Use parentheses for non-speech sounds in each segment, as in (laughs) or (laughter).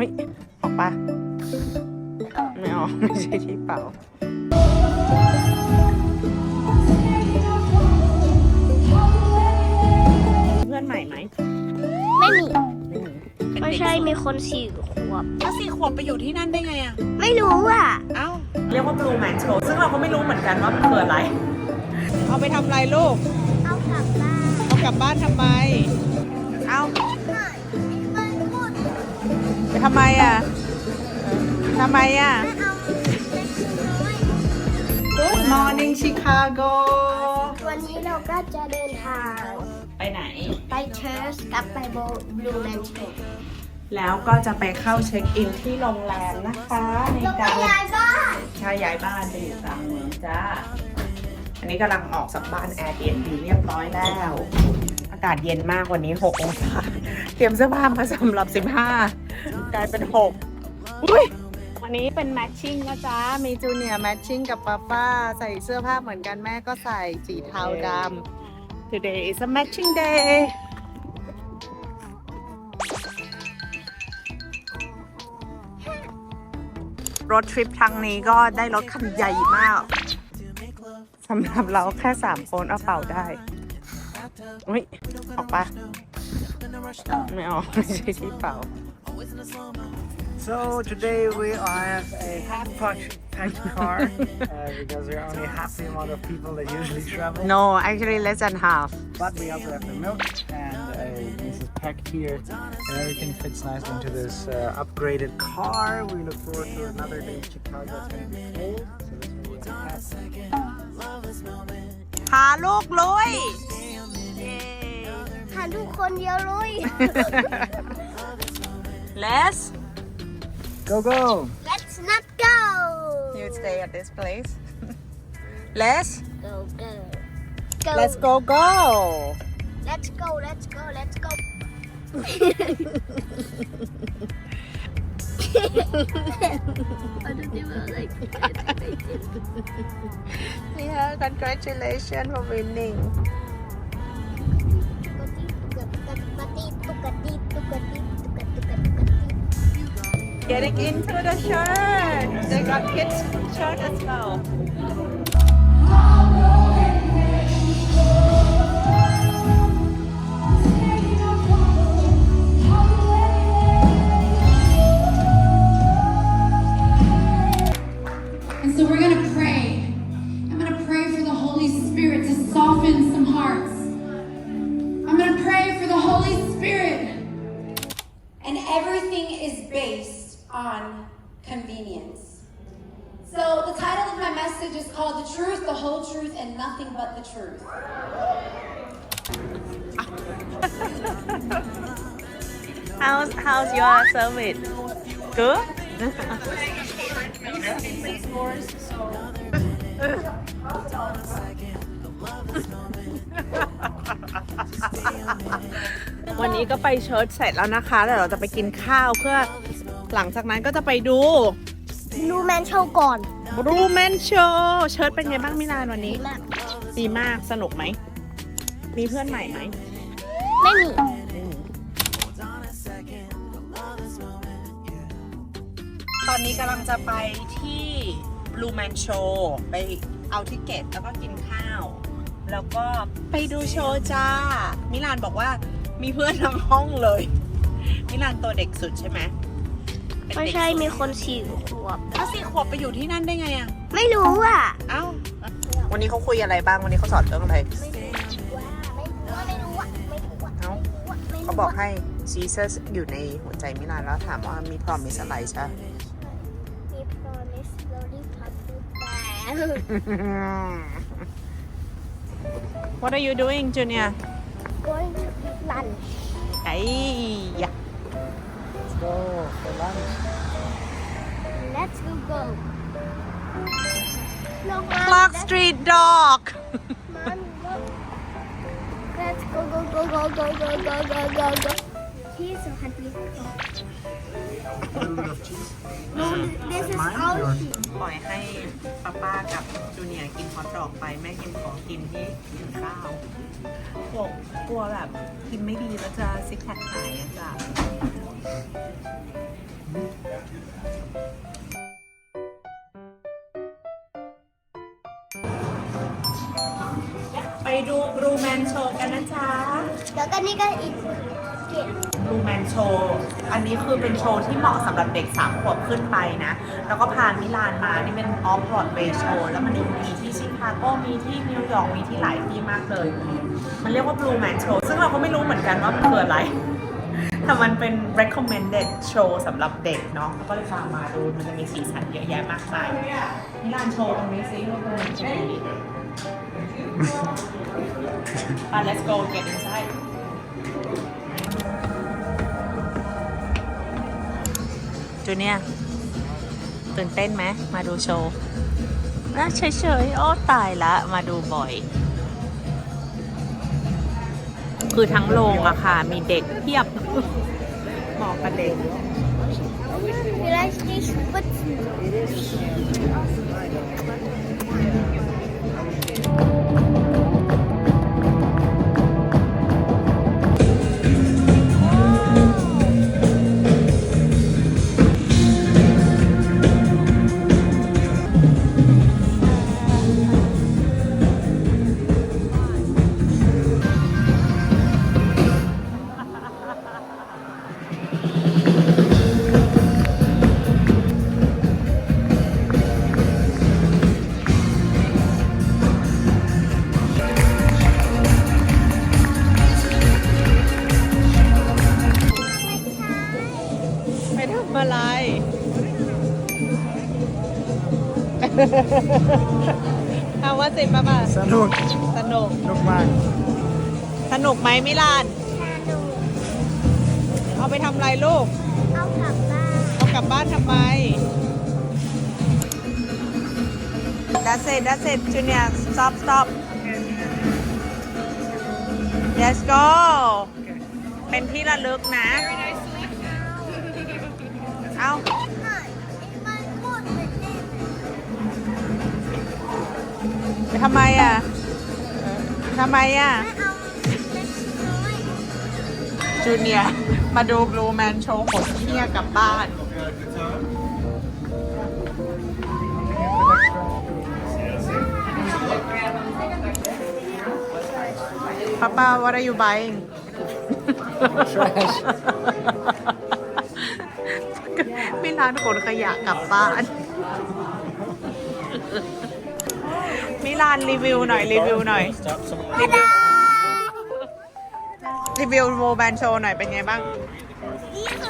อุ้ย ออกปะไม่ออกไม่ใช่ที่เป่าเพื่อนใหม่ไหมไม่มีเป็นไม่เด็กใช่มีคนสี่ขวบแล้วสี่ขวบไปอยู่ที่นั่นได้ไงอะ ไม่รู้อะ เอ้า เรียกว่า Blue Man Show ซึ่งเราก็ไม่รู้เหมือนกันว่ามันคืออะไร เอาไปทำอะไรลูก เอากลับบ้าน เอากลับบ้านทำไม เอามันพูดไป ทำไมอะทำไมอะไม่เอาเล็กน้อย Good morning Chicago วันนี้เราก็จะเดินทาง ไปไหน ไปเชิร์ชกับไปโบลูแมนโชแล้วก็จะไปเข้าเช็คอินที่โรงแรมนะคะในเราไปดาวย้ายบ้านใช่ย้ายบ้านไปอยู่กลางเมืองจ้า อันนี้กำลังออกจากบ้านแอร์เย็นดีเรียบร้อยแล้ว อากาศเย็นมากวันนี้ 6 องศา เตรียมเสื้อผ้ามาสำหรับ 15 กลายเป็น6อุ้ยวันนี้เป็นแมทชิ่งนะจ๊ะ มีจูเนียร์แมทชิ่งกับป้าป้า ใส่เสื้อผ้าเหมือนกันแม่ก็ใส่สีเทาดำ Today is a matching day รถทริปครั้งนี้ก็ได้รถคันใหญ่มากสำหรับเราแค่3คนเอาเป่าได้อุ้ยออกปะไม่ออกไม่ใช่ที่เป่า So today we have a half packed packed (laughs) car uh, because we're only half the amount of people that usually travel. no actually less than half But we also have the milk and uh, this is packed here and everything fits nicely into this uh, upgraded car. We look forward to another day in Chicago. It's going to be cold, so this will be happy. พาลูกลุย หาทุกคนเดียวเลย (laughs) Let's go go. Let's not go. You stay at this place. (laughs) Let's go go. go. Let's go go. Let's go, let's go, let's go. yeah, congratulations for winning. Tukati, tukati, tukati, tukati. Getting into the shirt they got kids shirt as well on convenience. So the title of my message is called The Truth, the Whole Truth, and Nothing But the Truth. how's how's your service good วันนี้ก็ไปเชิร์ชเสร็จแล้วนะคะ แล้วเราจะไปกินข้าวเพื่อ หลังจากนั้นก็จะไปดูดูแมนโชว์ก่อนบรูแมนโชว์เชิร์ชเป็นไงบ้างมิลานวันนี้มากดีมากสนุกไหม มีเพื่อนใหม่ไหม ไม่มี ตอนนี้กำลังจะไปที่ Blue Man Show ไปเอาทิเกตแล้วก็กินข้าว แล้วก็ไปดูโชว์จ้า มิลานบอกว่ามีเพื่อนทั้งห้องเลย มิลานตัวเด็กสุดใช่ไหมเป็น ไม่เด็กใช่สุดมีคนสี่ขวบแล้วสี่ขวบไปอยู่ที่นั่นได้ไงอะ ไม่รู้อะ เอ้า วันนี้เขาคุยอะไรบ้าง วันนี้เขาสอนเรื่องอะไร ไม่รู้ว่าไม่รู้ว่าไม่รู้ว่าไม่รู้ว่าเอ้าเขาบอกให้ Jesus อยู่ในหัวใจมิลานแล้วถามว่ามี promise อะไรใช่ มี promise slowly pop แต่ What are you doing Junior going to eat lunch ไอ้ยะ Let's go for lunch. Let's go go. No, Mom, Clock Street Dog. Mom, go. Let's go go go go go go go go go go. ที่สุพรรณบุรี hot dog? this is our cheese. ปล่อยให้ป้าๆกับจูเนียร์กินฮอทดอกไปแม่กินขอกินที่กินข้าวกลัวกลัวแบบกินไม่ดีแล้วจะซิกแพคหายอะจ้ะ ไปดูบรูแมนโชว์กันนะจ๊ะ แล้วก็นี่ก็อีกเก็ด ลูแมนโชว์อันนี้คือเป็นโชว์ที่เหมาะสำหรับเด็ก 3 ขวบขึ้นไปนะ แล้วก็พามิลานมา นี่เป็นออฟพอร์ตเวย์โชว์แล้วมันมีที่ชิคาโกมีที่นิวยอร์กมีที่หลายที่มากเลย มันเรียกว่า Blue Man Show ซึ่งเราก็ไม่รู้เหมือนกันว่ามันคืออะไรแต่มันเป็น recommended show สำหรับเด็กเนาะก็เลยพามาดูมันจะมีสีสันเยอะแยะมากมายมิลานโชว์ตรงนี้ซิว่าเป็นยังไงอะ let's go get inside จูเนียตื่นเต้นไหมมาดูโชว์น่าเฉยๆโอ้ตายละ มาดูบ่อย คือทั้งโรงอะค่ะ มีเด็กเพียบเหมาะกับเด็ก Vielleicht nicht เอาว่าสิมาบ้าสนุกสนุก สนุกมาก สนุกไหมมิลาน Hallo. เอาไปทำอะไรลูก เอากลับบ้าน เอากลับบ้านทำไม That's it That's it Junior Stop Stop Let's go เป็นที่ระลึกนะ ทำไมอะ จูเนียมาดูบลูแมนโชว์ขนเที่ยกลับบ้าน Papa what are you buying Trash ไม่ร้านขนขยะกลับบ้าน มิลานรีวิวหน่อยรีวิวหน่อย Stop some รีวิวรีวิวโมแบนโชว์หน่อยเป็นไงบ้างดีสุด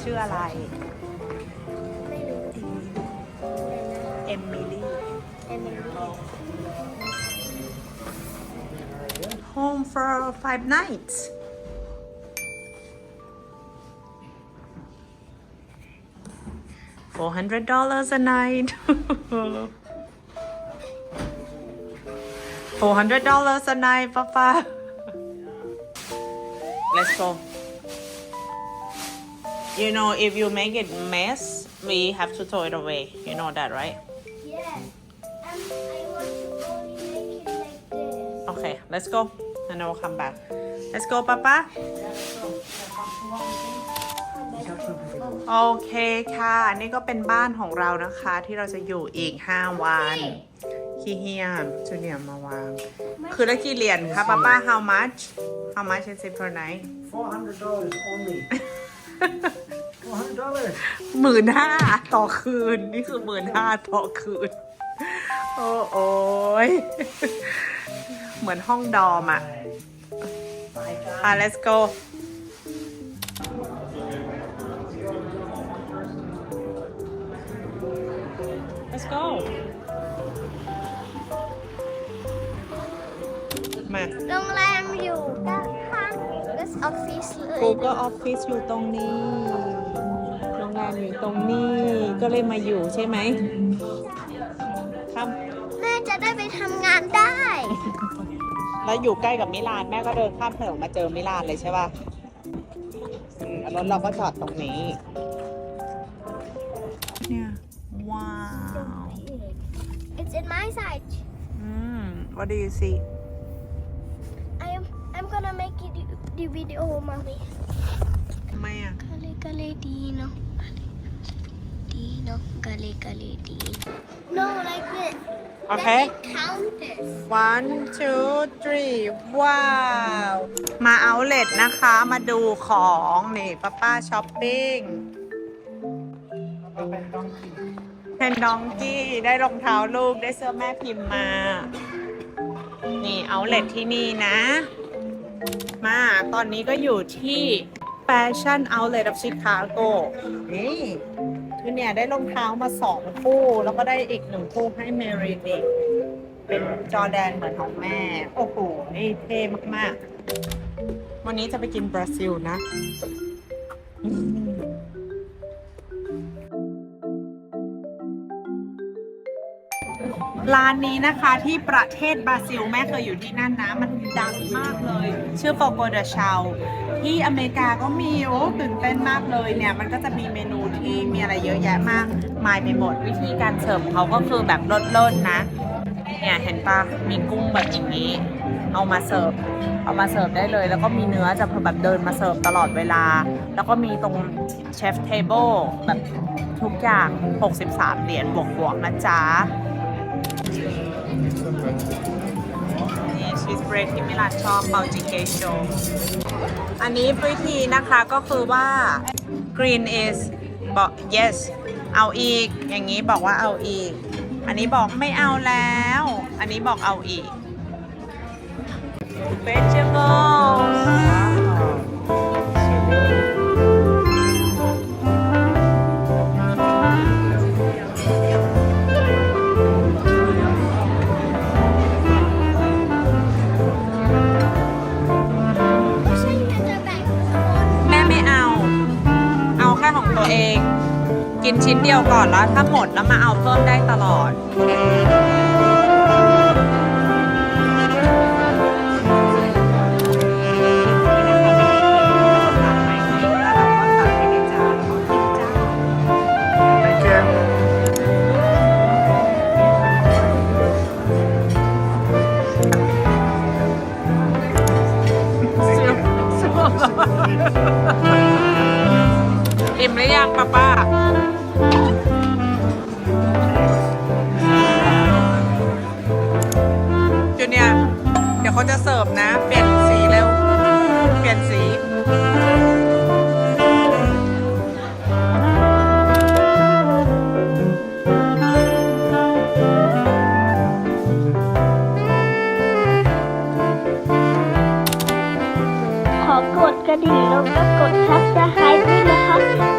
ชื่ออะไร ไม่รู้ เอมิลี่ เอมิลี่ Home for five nights four hundred dollars a night (laughs) four hundred dollars a night papa let's go You know if you make it mess we have to throw it away you know that right Yes. Um, I want to only make it like this. Okay, let's go. And then we'll come back. Let's go, Papa. โอเคค่ะนี่ก็เป็นบ้านของเรานะคะ ที่เราจะอยู่อีก 5 วันขี้เฮียมจูเนียร์มาวาง คือละกี่เหรียญคะป้าป้า how much how much is it per night 400 only 400 หมื่นห้าต่อคืน นี่คือหมื่นห้าต่อคืน โอ้โอยเหมือนห้องดอมอะอะ let's go let's go มาโรงแรม Google Office อยู่ตรงนี้โรงแรมอยู่ตรงนี้ ก็เลยมาอยู่ใช่ไหมครับแม่จะได้ไปทำงานได้ แล้วอยู่ใกล้กับมิลานแม่ก็เดินข้ามถนนมาเจอมิลานเลยใช่ป่ะอืมรถเราก็จอดตรงนี้ เนี่ย ว้าว It's in my side อืม what do you see I am I'm gonna make it the video mommy ทำไมอะ Gale gale dino Dino gale gale dino No like this Okay. Let me count this one two three ว้าว มาเอาเลทนะคะมาดูของนี่ป้าป้าช้อปปิ้งก็เป็นต้องกินเพนดองกี้ได้รองเท้าลูกได้เสื้อแม่พิมพ์มา นี่เอาเลทที่นี่นะ มาตอนนี้ก็อยู่ที่ Fashion Outlet of Chicago นี่คือเนี่ยได้รองเท้ามาสองคู่ แล้วก็ได้อีกหนึ่งคู่ให้เมริดิเป็นจอแดนเหมือนของแม่ โอ้โห นี่เท่มาก ๆ วันนี้จะไปกินบราซิลนะ ร้านนี้นะคะที่ประเทศบราซิลแม่เคยอยู่ที่นั่นนะ มันดังมากเลย ชื่อโฟโกเดชาที่อเมริกาก็มีโอ้ตื่นเต้นมากเลยเนี่ย มันก็จะมีเมนูที่มีอะไรเยอะแยะมากมายไปหมดวิธีการเสิร์ฟเขาก็คือแบบลดเลิศนะ เนี่ยเห็นปะมีกุ้งแบบอย่างนี้ เอามาเสิร์ฟเอามาเสิร์ฟได้เลย แล้วก็มีเนื้อจะแบบเดินมาเสิร์ฟตลอดเวลา แล้วก็มีตรงเชฟเทเบิลแบบทุกอย่าง 63 เหรียญบวกๆนะจ๊ะ เบรดที่มิลานชอบเปาจิเกโชอันนี้วิธีนะคะก็คือว่า green is บอก yes เอาอีก อย่างนี้บอกว่าเอาอีก อันนี้บอกไม่เอาแล้ว อันนี้บอกเอาอีก vegetables เดียวก่อนแล้วถ้าหมดแล้วมาเอาเพิ่มได้ตลอด นะ เปลี่ยนสีเร็ว เปลี่ยนสี ขอกดกระดิ่งแล้วก็กดซับสไครต์ด้วยนะคะ